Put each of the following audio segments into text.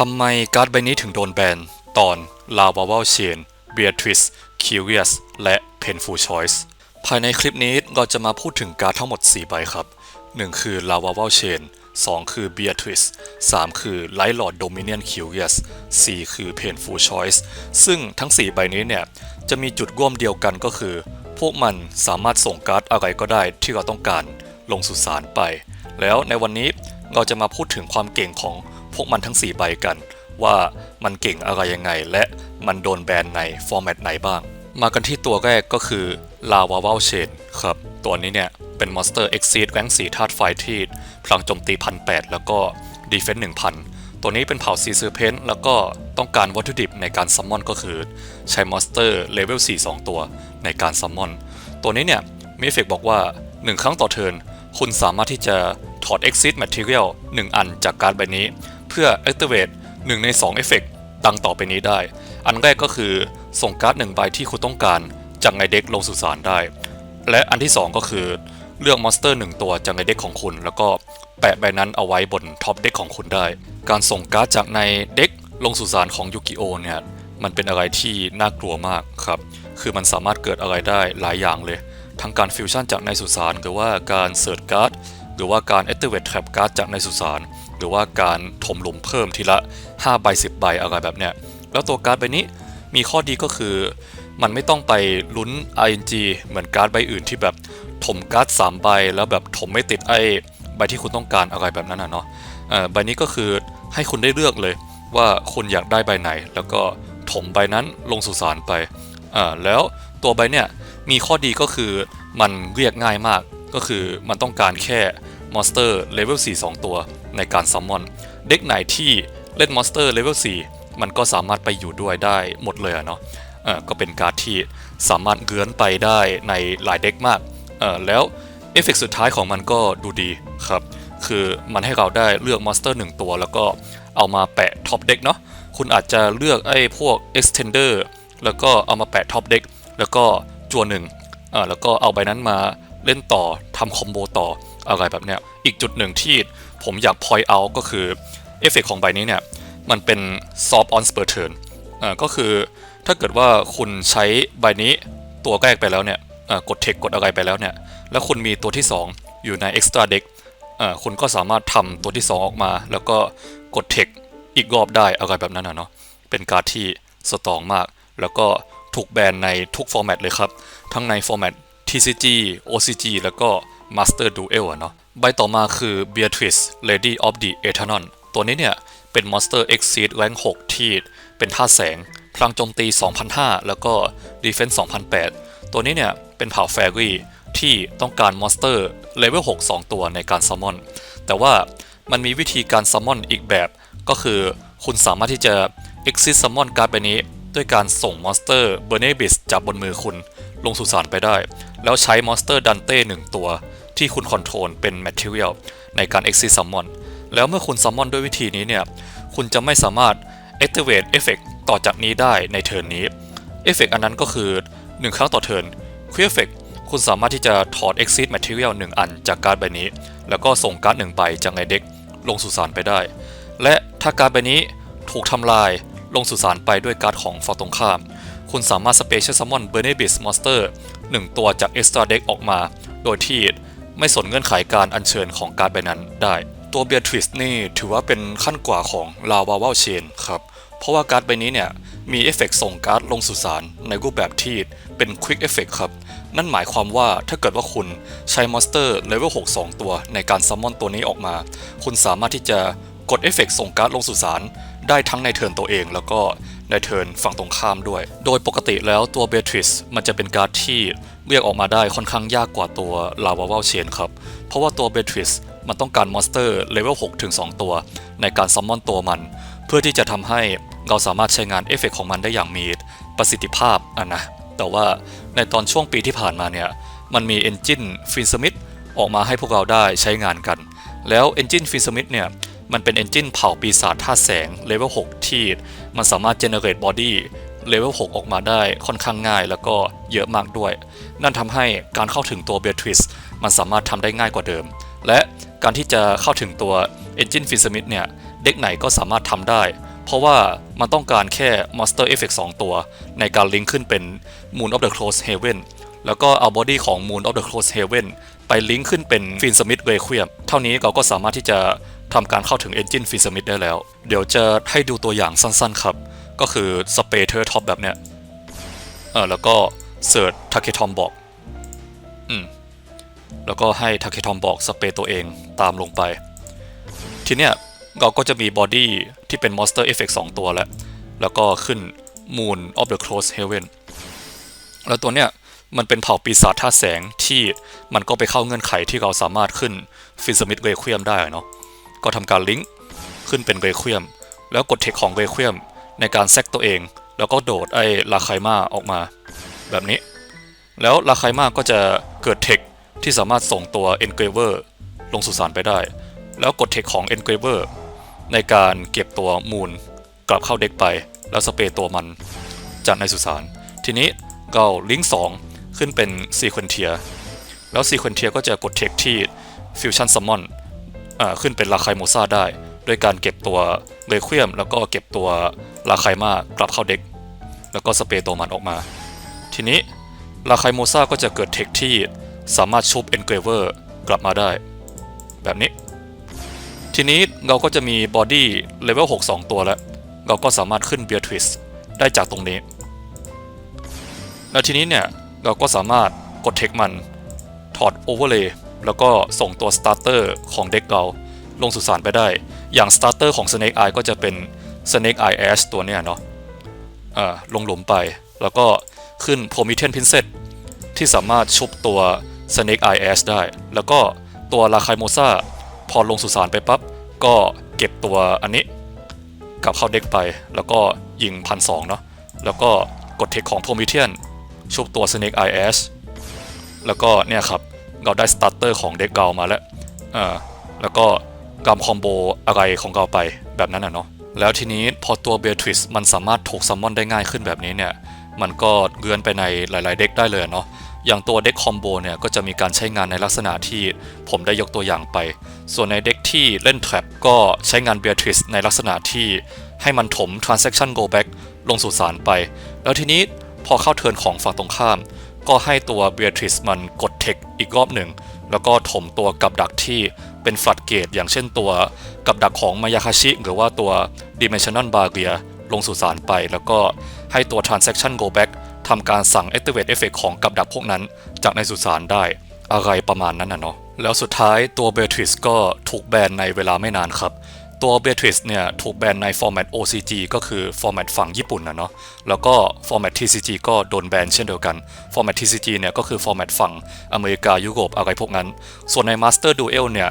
ทำไมการ์ดใบนี้ถึงโดนแบน ตอน Lava w a l Chain Beatrice Curious และ Painful Choice ภายในคลิปนี้เราจะมาพูดถึงการ์ดทั้งหมด 4 ใบครับ 1 คือ Lava w a l Chain 2คือ Beatrice 3คือ Light Lord Dominion Curious 4คือ Painful Choice ซึ่งทั้ง 4 ใบนี้เนี่ย จะมีจุดร่วมเดียวกันก็คือ พวกมันสามารถส่งการ์ดอะไรก็ได้ที่เราต้องการลงสุสานไป แล้วในวันนี้เราจะมาพูดถึงความเก่งของ พวกมันทั้ง 4 ใบกัน ว่ามันเก่งอะไรยังไง และมันโดนแบนในฟอร์แมตไหนบ้าง มากันที่ตัวแรกก็คือ Lava w a l Chain ครับ ตัวนี้เนี่ย เป็นมอนสเตอร์ Exceed แรงสีธาตุไฟที่พลังโจมตีพันแแล้วก็ Defense 1000ตัวนี้เป็นเผ่าซีซือเพนแล้วก็ต้องการวัตถุดิบในการซัมมอนก็คือ ใช้มอนสเตอร์เลเวล4 2 ตัวในการซัมมอน ตัวนี้เนี่ยมีเอฟเฟกบอกว่า 1 ครั้งต่อเทิร์นคุณสามารถที่จะถอด Exit Material 1 อันจากการ์ดใบนี้ พื่อ Activate 1 ใน2เอฟเฟกดังต่อไปนี้ได้ อันแรกก็คือส่งการ์ด1ใบที่คุณต้องการจากในเด็กลงสุสานได้ และอันที่ 2 ก็คือเลือกมอนสเตอร์ 1 ตัวจากในเด็กของคุณ แล้วก็แปะใบนั้นเอาไว้บนท็อปเด็กของคุณได้ การส่งการ์ดจากในเด็กลงสุสานของยูกิโอเนี่ยมันเป็นอะไรที่น่ากลัวมากครับ คือมันสามารถเกิดอะไรได้หลายอย่างเลย ทั้งการฟิวชั่นจากในสุสานหรือว่าการเสิร์ชการ์ดหรือว่าการ activate trap การ์ดจากในสุสาน หรือว่าการถมหลุมเพิ่มทีละ 5 ใบ 10 ใบอะไรแบบเนี้ยแล้วตัวการ์ดใบนี้มีข้อดีก็คือ มันไม่ต้องไปลุ้น RNG เหมือนการ์ดใบอื่นที่แบบถมการ์ด3ใบ แล้วแบบถมไม่ติดไอ้ใบที่คุณต้องการอะไรแบบนั้นนะเนาะใบนี้ก็คือให้คุณได้เลือกเลยว่าคุณอยากได้ใบไหน แล้วก็ถมใบนั้นลงสุสานไปแล้วตัวใบเนี่ยมีข้อดีก็คือมันเรียกง่ายมากก็คือมันต้องการแค่มอนสเตอร์เลเวล4 2 ตัว ในการซัมมอน เด็กไหนที่เล่นมอนสเตอร์เลเวล4มันก็สามารถไปอยู่ด้วยได้หมดเลยเนาะเออก็เป็นการที่สามารถเกื้อนไปได้ในหลายเด็กมากเออแล้วเอฟเฟกสุดท้ายของมันก็ดูดีครับ คือมันให้เราได้เลือกมอนสเตอร์ 1 ตัว แล้วก็เอามาแปะท็อปเด็กเนาะ คุณอาจจะเลือกไอ้พวก extender แล้วก็เอามาแปะท็อปเด็กแล้วก็จัวหนึ่งอ่าแล้วก็เอาใบนั้นมาเล่นต่อทำคอมโบต่ออะไรแบบเนี้ย อีกจุดหนึ่งที่ ผมอยาก point out ก็คือเอฟเฟกของใบนี้เนี่ย มันเป็น soft on spur turn อ่าก็คือถ้าเกิดว่าคุณใช้ใบนี้ตัวแรกไปแล้วเนี่ยกดเทคกดอะไรไปแล้วเนี่ย แล้วคุณมีตัวที่ 2 อยู่ใน extra deck อ่าคุณก็สามารถทำตัวที่ 2 ออกมา แล้วก็กดเทคอีกรอบได้อะไรแบบนั้นนะเนาะเป็นการที่สตรองมาก แล้วก็ถูกแบนในทุกฟอร์แมตเลยครับ ทั้งในฟอร์แมต TCG OCG แล้วก็ Master Duel อะเนาะ ใบต่อมาคือ Beatrice Lady of the Eternal ตัวนี้เนี่ย เป็น Monster Exceed Rank 6 ที่เป็นท่าแสง พลังโจมตี 2005 แล้วก็ Defense 2008 ตัวนี้เนี่ย เป็นเผ่า Fairy ที่ต้องการ Monster Level 6 2 ตัวในการ Summon แต่ว่ามันมีวิธีการ Summon อีกแบบก็คือคุณสามารถที่จะ Exit Summon การ์ดใบนี้ด้วยการส่ง Monster b e r n e b i s จากบนมือคุณลงสุสานไปได้ แล้วใช้มอนสเตอร์ดันเต้หนึ่งตัว ที่คุณคอนโทรลเป็น Material ในการ Exit Summon แล้วเมื่อคุณ Summon ด้วยวิธีนี้เนี่ย คุณจะไม่สามารถ Activate Effect ต่อจากนี้ได้ในเทิร์นนี้เอฟเฟกอันนั้นก็คือ 1 ครั้งต่อเทิร์นคือเอฟเฟกคุณสามารถที่จะถอด Exit Material 1 อันจากการ์ดใบนี้ แล้วก็ส่งการ์ด1ใบจากในเด็กลงสุสานไปได้ และถ้าการ์ดใบนี้ถูกทำลายลงสุสานไปด้วยการ์ดของฝั่งตรงข้าม คุณสามารถ Special Summon b e r n e b i s Monster 1ตัวจาก Extra Deck ออกมา โดยที่ ไม่สนเงื่อนไขการอัญเชิญของการ์ดใบนั้นได้ ตัว Beatrice นี่ถือว่าเป็นขั้นกว่าของ Lava w a l Chain ครับ เพราะว่าการ์ดใบนี้เนี่ยมีเอฟเฟกส่งการ์ดลงสุสานในรูปแบบที่เป็น Quick Effect ครับ นั่นหมายความว่าถ้าเกิดว่าคุณใช้มอนสเตอร์เลเวล6 2 ตัวในการซัมมอนตัวนี้ออกมา คุณสามารถที่จะกดเอฟเฟกส่งการ์ดลงสุสานได้ทั้งในเทิร์นตัวเอง แล้วก็ ในเทิร์นฝั่งตรงข้ามด้วย โดยปกติแล้วตัวเบทริสมันจะเป็นการ์ดที่เรียกออกมาได้ค่อนข้างยากกว่าตัวลาวา w ลเชนครับ เพราะว่าตัวเบทริสมันต้องการมอนสเตอร์เลเวล6ถึง2ตัว ในการซัมมอนตัวมัน เพื่อที่จะทำให้เราสามารถใช้งานเอฟเฟกของมันได้อย่างมีประสิทธิภาพอะนะ แต่ว่าในตอนช่วงปีที่ผ่านมาเนี่ย มันมีเอนจินฟินสมิธออกมาให้พวกเราได้ใช้งานกัน แล้วเอนจินฟินสมิธเนี่ย มันเป็นเอนจินเผาปีศาจธาแสงเลเวล6 ที่ มันสามารถ generate body เลเวล6ออกมาได้ค่อนข้างง่ายแล้วก็เยอะมากด้วย นั่นทำให้การเข้าถึงตัว Beatrice มันสามารถทำได้ง่ายกว่าเดิม และการที่จะเข้าถึงตัว Engine f i n s m i t h เนี่ยเด็กไหนก็สามารถทำได้ เพราะว่ามันต้องการแค่ Monster Effect 2 ตัว ในการลิงก์ขึ้นเป็น Moon of the Close Heaven แล้วก็เอาบอดี้ของ Moon of the Close Heaven ไปลิงก์ขึ้นเป็น Fin Smith Requiem เท่านี้เราก็สามารถที่จะ ทำการเข้าถึง Engine Fin Smith ได้แล้ว เดี๋ยวจะให้ดูตัวอย่างสั้นๆครับ ก็คือ Spray t e r Top แบบเนี้ยเออแล้วก็ Search t a k e t o m บอกอืมแล้วก็ให้ทาเคทอมบอกสเปรย์ตัวเองตามลงไป ทีเนี้ยเราก็จะมีบอดี้ที่เป็น Monster Effect 2 ตัวแล้ว แล้วก็ขึ้น Moon of the close Heaven แล้วตัวเนี้ยมันเป็นเผ่าปีศาจท่าแสงที่มันก็ไปเข้าเงื่อนไขที่เราสามารถขึ้นฟิสมิธเรควียมได้เนาะ ก็ทำการลิงก์ขึ้นเป็นเรควียม แล้วกดเทคของเรควียมในการแซกตัวเอง แล้วก็โดดไอ้ลาไคมาออกมา แบบนี้ แล้วลาไคมาก็จะเกิดเทคที่สามารถส่งตัว Engraver ลงสุสานไปได้ แล้วกดเทคของ Engraver ในการเก็บตัวมูลกลับเข้าเด็กไป แล้วสเปรย์ตัวมันจากในสุสาน ทีนี้เราลิงก์2ขึ้นเป็นซีเควนเทียแล้วซีเควนเทียก็จะกดเทคที่ Fusion Summon อ่า ขึ้นเป็นลาไคโมซาได้ ด้วยการเก็บตัวเรควียม แล้วก็เก็บตัวลาไคมากลับเข้าเด็ก แล้วก็สเปรย์ตัวมันออกมา ทีนี้ลาไคโมซาก็จะเกิดเทคที่สามารถชุบ Engraver กลับมาได้ แบบนี้ ทีนี้เราก็จะมีบอดี้เลเวล6 2 ตัวแล้ว เราก็สามารถขึ้นเบียร์ทวิสได้จากตรงนี้แล้วทีนี้เนี่ยเราก็สามารถกดเทคมันถอดโอเวอร์เลย์ แล้วก็ส่งตัวสตาร์เตอร์ของเด็กเราลงสุสานไปได้ อย่างสตาร์เตอร์ของ Snake Eye ก็จะเป็น Snake Eye Ash ตัวเนี้ยเนาะอ่าลงหลุมไป แล้วก็ขึ้น Promethean Princess ที่สามารถชุบตัว Snake Eye Ash ได้ แล้วก็ตัวลาคายโมซาพอลงสุสานไปปั๊บ ก็เก็บตัวอันนี้กลับเข้าเด็กไป แล้วก็ยิงพันสองเนาะ แล้วก็กดเทคของ Promethean ชุบตัว Snake Eye Ash แล้วก็เนี่ยครับ เราได้สตาร์เตอร์ของเด็กเรามาแล้วอ่าแล้วก็กำคอมโบอะไรของเราไปแบบนั้นนะเนาะแล้วทีนี้พอตัวเบทริสมันสามารถถูกซัมมอนได้ง่ายขึ้นแบบนี้เนี่ย มันก็เกือนไปในหลาย ๆ เด็กได้เลยเนาะอย่างตัวเด็กคอมโบเนี่ยก็จะมีการใช้งานในลักษณะที่ผมได้ยกตัวอย่างไป ส่วนในเด็กที่เล่น Trap ก็ใช้งานเบทริสในลักษณะที่ให้มันถม Transaction Go Back ลงสู่สารไป แล้วทีนี้พอเข้าเทิร์นของฝั่งตรงข้าม ก็ให้ตัวเบทริสมันกดเทค อีกรอบหนึ่ง แล้วก็ถมตัวกับดักที่เป็นฟลัดเกตอย่างเช่นตัวกับดักของมายาคาชิหรือว่าตัว Dimensional Barrier ลงสู่สารไป แล้วก็ให้ตัว Transaction Go Back ทำการสั่ง Activate Effect ของกับดักพวกนั้น จากในสุสานได้อะไรประมาณนั้นนะเนาะแล้วสุดท้ายตัวเบทริสก็ถูกแบนในเวลาไม่นานครับ ตัวเบทริสเนี่ยถูกแบนในฟอร์แมต OCG ก็คือฟอร์แมตฝั่งญี่ปุ่นนะเนาะแล้วก็ฟอร์แมต TCG ก็โดนแบนเช่นเดียวกันฟอร์แมต TCG เนี่ยก็คือฟอร์แมตฝั่งอเมริกายุโรปอะไรพวกนั้น ส่วนใน Master Duel เนี่ย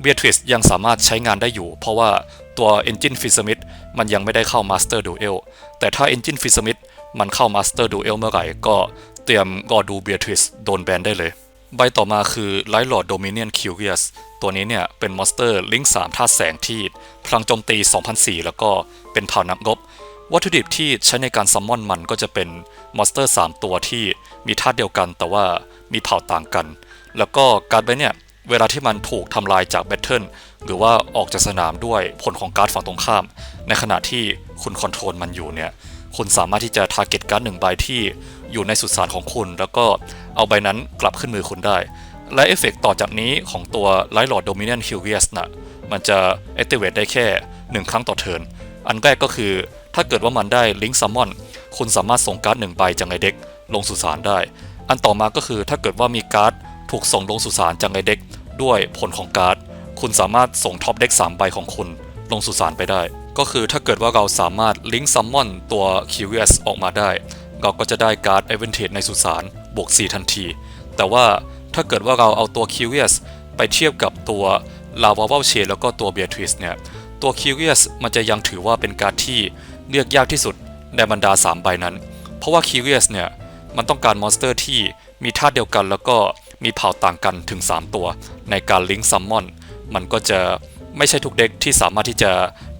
เบทริสยังสามารถใช้งานได้อยู่ เพราะว่าตัว Engine f i s m i t มันยังไม่ได้เข้า Master Duel แต่ถ้า Engine f i s m i t มันเข้า Master Duel เมื่อไหร่ก็เตรียมรอดูเบทริสโดนแบนได้เลย ใบต่อมาคือ Light Lord Dominion Curious ตัวนี้เนี่ยเป็นมอนสเตอร์ลิงก์3ธาตุแสงที่พลังโจมตี 2004 แล้วก็เป็นเผ่านักรบวัตถุดิบที่ใช้ในการซัมมอนมันก็จะเป็นมอนสเตอร์ 3 ตัวที่มีธาตุเดียวกัน แต่ว่ามีเผ่าต่างกัน แล้วก็การ์ดใบเนี่ยเวลาที่มันถูกทำลายจากแบทเทิลหรือว่าออกจากสนามด้วยผลของการ์ดฝั่งตรงข้าม ในขณะที่คุณคอนโทรลมันอยู่เนี่ยคุณสามารถที่จะทาร์เก็ตการ์ดหนึ่งใบที่อยู่ในสุสานของคุณ แล้วก็เอาใบนั้นกลับขึ้นมือคุณได้ และเอฟเฟกต่อจากนี้ของตัว Light Lord Dominion Curious นะ่ะมันจะ activate ได้แค่ 1 ครั้งต่อเทิร์น อันแรกก็คือถ้าเกิดว่ามันได้ Link Summon คุณสามารถส่งการ์ดหนึ่งใบจากในเด็กลงสุสานได้ อันต่อมาก็คือถ้าเกิดว่ามีการ์ดถูกส่งลงสุสานจากในเด็กด้วยผลของการ์ด คุณสามารถส่งท็อปเด็ก3ใบของคุณลงสุสานไปได้ ก็คือถ้าเกิดว่าเราสามารถลิงก์ซัมมอนตัว Curious ออกมาได้ เราก็จะได้การ์ด a d v a n t a g e ในสุสานบวก 4 ทันที แต่ว่า ถ้าเกิดว่าเราเอาตัว Curious ไปเทียบกับตัว Lava v a l c h e แล้วก็ตัว Beatrice เนี่ย ตัว Curious มันจะยังถือว่าเป็นการ์ดที่เลือกยากที่สุดในบรรดา 3 ใบนั้น เพราะว่า Curious เนี่ย มันต้องการมอนสเตอร์ที่มีธาตุเดียวกัน แล้วก็มีเผ่าต่างกันถึง 3 ตัว ในการลิงก์ซัมมอนมันก็จะไม่ใช่ทุกเด็กที่สามารถที่จะ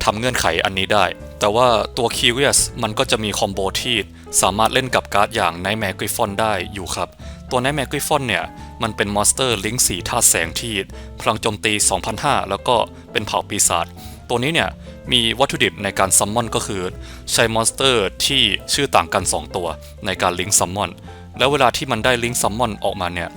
ทำเงื่อนไขอันนี้ได้ แต่ว่าตัว Curious มันก็จะมีคอมโบที่สามารถเล่นกับการ์ดอย่าง Nightmare Griffon ได้อยู่ครับ ตัว Nightmare Griffon เนี่ย มันเป็นมอนสเตอร์ลิงก์สีธาตุแสงที่พลังโจมตี2,500แล้วก็เป็นเผ่าปีศาจ ตัวนี้เนี่ยมีวัตถุดิบในการซัมมอนก็คือ ใช้มอนสเตอร์ที่ชื่อต่างกัน 2 ตัวในการลิงก์ซัมมอน แล้วเวลาที่มันได้ลิงก์ซัมมอนออกมาเนี่ย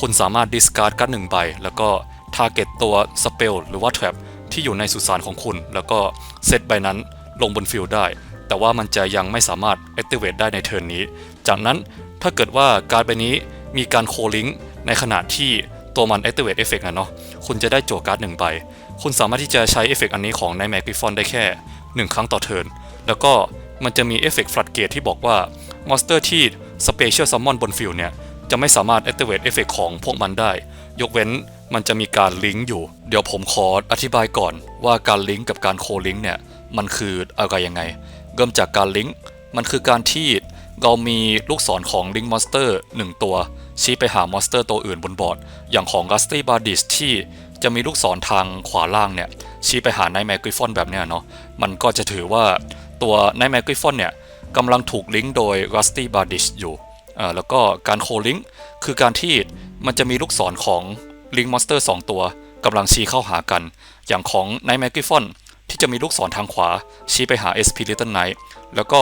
คุณสามารถดิสการ์ดการ์ดหนึ่งใบ แล้วก็ทาร์เก็ตตัวสเปลหรือว่าแทร็บที่อยู่ในสุสานของคุณ แล้วก็เซตใบนั้นลงบนฟิลด์ได้ แต่ว่ามันจะยังไม่สามารถ activate ได้ในเทิร์นนี้ จากนั้นถ้าเกิดว่าการ์ดใบนี้มีการโคลิงในขณะที่ตัวมัน activate effect นะเนาะ คุณจะได้โจวการ์ดหนึ่งใบ คุณสามารถที่จะใช้เอฟเฟกอันนี้ของในแมก r ิฟอนได้แค่ 1 ครั้งต่อเทิร์น แล้วก็มันจะมีเอฟเฟกต์ฟลัดเกตที่บอกว่ามอนสเตอร์ที่ Special Summon บนฟิลเนี่ยจะไม่สามารถ activate เอฟเฟกต์ของพวกมันได้ ยกเว้นมันจะมีการลิงก์อยู่ เดี๋ยวผมขออธิบายก่อนว่าการลิงก์กับการโคลิงก์เนี่ยมันคืออะไรยังไง เริ่มจากการลิงก์มันคือการที่เรามีลูกศรของลิงก์มอนสเตอร์1ตัว ชี้ไปหามอนสเตอร์ตัวอื่นบนบอร์ด อย่างของ Rusty b a r d i s ที่จะมีลูกศรทางขวาล่างเนี่ย ชี้ไปหา Night m a g r i f o n แบบเนี้ยเนาะมันก็จะถือว่าตัว Night m a g r i f o n เนี่ยกำลังถูกลิงก์โดย Rusty b a r d i s อยู่อ่าแล้วก็การโคลิงก์คือการที่มันจะมีลูกศรของลิงก์มอนสเตอร์2ตัวกำลังชี้เข้าหากัน อย่างของ Night m a g r i f o n ที่จะมีลูกศรทางขวา ชี้ไปหา SP Little Knight แล้วก็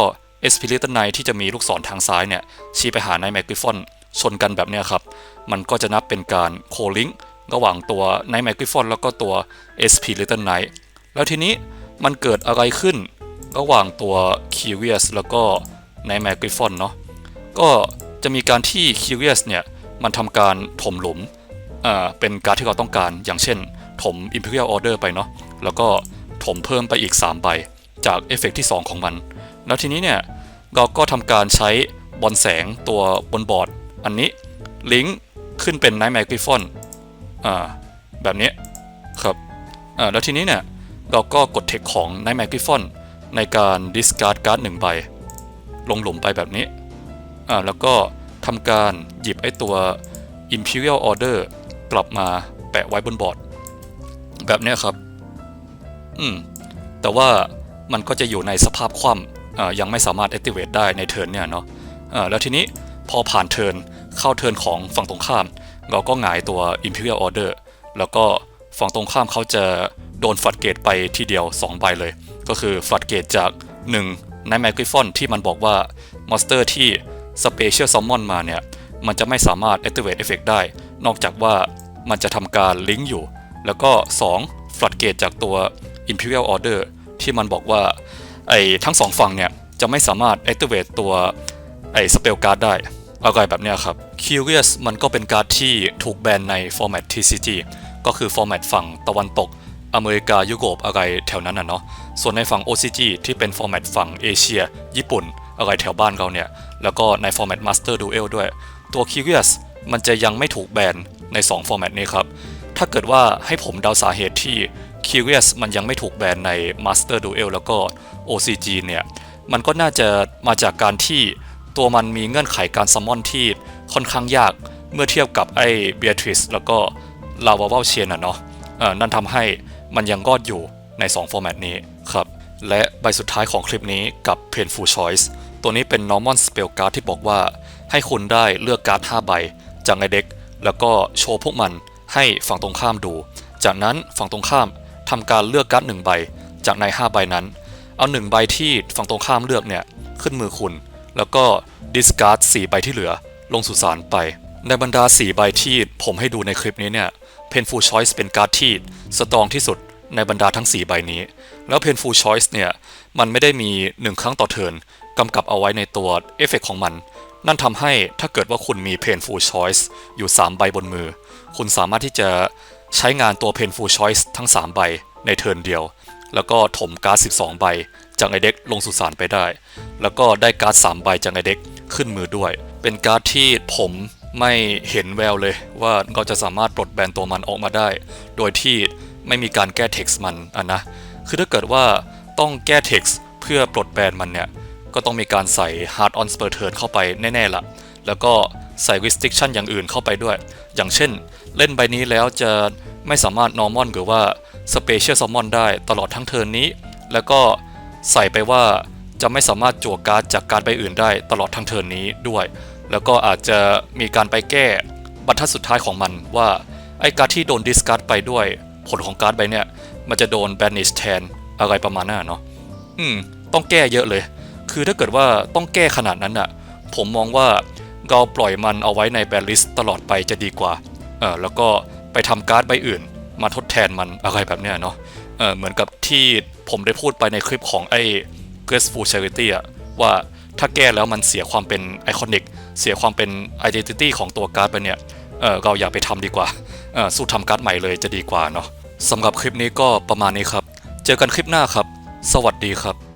SP Little Knight ที่จะมีลูกศรทางซ้ายเนี่ยชี้ไปหา Night m a g r i f o n ชนกันแบบเนี้ยครับ มันก็จะนับเป็นการโคลิงระหว่างตัว Night m a g r i f o n แล้วก็ตัว SP Little Knight แล้วทีนี้มันเกิดอะไรขึ้น ระหว่างตัว Curious แล้วก็ Night m a g r i f o n เนาะก็จะมีการที่ Curious เนี่ยมันทำการถมหลุมอ่าเป็นการที่เราต้องการ อย่างเช่น ถม Imperial Order ไปเนาะ แล้วก็ ถมเพิ่มไปอีก 3 ใบ จากเอฟเฟกต์ที่ 2 ของมัน แล้วทีนี้เนี่ยเราก็ทำการใช้บอลแสงตัวบนบอร์ด อันนี้ลิงก์ขึ้นเป็น Night m a g r i f o n อ่าแบบนี้ครับอ่าแล้วทีนี้เนี่ยเราก็กดเทคของ Night m a g r i f o n ในการ discard การ์ดหนึ่งใบ ลงหลุมไปแบบนี้อ่าแล้วก็ทำการหยิบไอ้ตัว Imperial Order กลับมาแปะไว้บนบอร์ด แบบนี้ครับ อืม แต่ว่ามันก็จะอยู่ในสภาพคว่ำยังไม่สามารถ activate ได้ในเทิร์นเนี่ยเนาะแล้วทีนี้พอผ่านเทิร์นเข้าเทิร์นของฝั่งตรงข้าม เราก็หงายตัว Imperial Order แล้วก็ฝั่งตรงข้ามเขาจะโดนฟัดเกตไปทีเดียว 2 ใบเลย ก็คือฟัดเกตจาก 1 ในแมกริฟอนที่มันบอกว่ามอนสเตอร์ที่ Special Summon มาเนี่ย มันจะไม่สามารถ activate effect ได้ นอกจากว่ามันจะทำการลิงก์อยู่ แล้วก็ 2 ฟัดเกตจากตัว Imperial Order ที่มันบอกว่าไอ้ทั้งสองฝั่งเนี่ย จะไม่สามารถ activate ตัวไอ้สเปลการ์ดได้อะไรแบบเนี้ยครับ Curious มันก็เป็นการ์ดที่ถูกแบนใน format TCG ก็คือ format ฝั่งตะวันตก อเมริกายุโรปอะไรแถวนั้นน่ะเนาะส่วนในฝั่ง OCG ที่เป็น format ฝั่งเอเชีย ญี่ปุ่น อะไรแถวบ้านเราเนี่ย แล้วก็ใน format Master Duel ด้วย ตัว Curious มันจะยังไม่ถูกแบนใน 2 format นี้ครับ ถ้าเกิดว่าให้ผมเดาสาเหตุที่ Curious มันยังไม่ถูกแบนใน Master Duel แล้วก็ OCG เนี่ยมันก็น่าจะมาจากการที่ตัวมันมีเงื่อนไขการซัมมอนที่ค่อนข้างยากเมื่อเทียบกับไอ้ Beatrice แล้วก็ Lava w a l c h a i n อะเนาะนั่นทำให้มันยังรอดอยู่ใน 2 ฟอร์แมตนี้ครับ และใบสุดท้ายของคลิปนี้กับ Painful Choice ตัวนี้เป็น Normal Spell Card ที่บอกว่า ให้คุณได้เลือกการ์ด 5 ใบ จากในเด็ก แล้วก็โชว์พวกมันให้ฝั่งตรงข้ามดู จากนั้นฝั่งตรงข้าม ทำการเลือกการ์ด1ใบจากใน 5 ใบนั้น เอา 1 ใบที่ฝั่งตรงข้ามเลือกเนี่ยขึ้นมือคุณ แล้วก็ discard 4ใบที่เหลือ ลงสุสานไป ในบรรดา 4 ใบที่ผมให้ดูในคลิปนี้เนี่ย Painful Choice เป็นการ์ดที่สตรองที่สุดในบรรดาทั้ง 4 ใบนี้ แล้ว Painful Choice เนี่ยมันไม่ได้มี 1 ครั้งต่อเทิร์นกำกับเอาไว้ในตัวเอฟเฟกของมัน นั่นทำให้ถ้าเกิดว่าคุณมี Painful Choice อยู่ 3 ใบบนมือ คุณสามารถที่จะ ใช้งานตัว Painful Choice ทั้ง 3 ใบในเทิร์นเดียว แล้วก็ถมการ์ด 12 ใบ จากไอเด็กลงสุสานไปได้ แล้วก็ได้การ์ด 3 ใบจากไอเด็กขึ้นมือด้วย เป็นการ์ดที่ผมไม่เห็นแววเลยว่าเราจะสามารถปลดแบนตัวมันออกมาได้ โดยที่ไม่มีการแก้เท็กซ์มันอะนะ คือถ้าเกิดว่าต้องแก้เท็กซ์เพื่อปลดแบนมันเนี่ย ก็ต้องมีการใส่ hard on spur turn เข้าไปแน่ๆละแล้วก็ ใส่ restriction อย่างอื่นเข้าไปด้วย อย่างเช่น เล่นใบนี้แล้วจะไม่สามารถ normal หรือว่า special summon ได้ตลอดทั้งเทิร์นนี้ แล้วก็ใส่ไปว่าจะไม่สามารถจั่วการ์ดจากการใบอื่นได้ตลอดทั้งเทิร์นนี้ด้วย แล้วก็อาจจะมีการไปแก้บรรทัดสุดท้ายของมันว่าไอ้การ์ดที่โดนดิสการ์ดไปด้วย ผลของการ์ดใบเนี่ยมันจะโดน banish แทนอะไรประมาณนั้นเนาะอืม ต้องแก้เยอะเลย คือถ้าเกิดว่าต้องแก้ขนาดนั้นอะผมมองว่า เราปล่อยมันเอาไว้ในแบนลิสตลอดไปจะดีกว่าเออแล้วก็ไปทำการ์ดใบอื่น มาทดแทนมันอะไรแบบเนี้ยเนาะเออเหมือนกับที่ผมได้พูดไปในคลิปของไอ้ Graceful Charity อะว่าถ้าแก้แล้วมันเสียความเป็นไอคอนิกเสียความเป็น Identity ของตัวการ์ดไปเนี่ยเออเราอย่าไปทำดีกว่าเออสู้ทำการ์ดใหม่เลยจะดีกว่าเนาะสำหรับคลิปนี้ก็ประมาณนี้ครับ เจอกันคลิปหน้าครับ สวัสดีครับ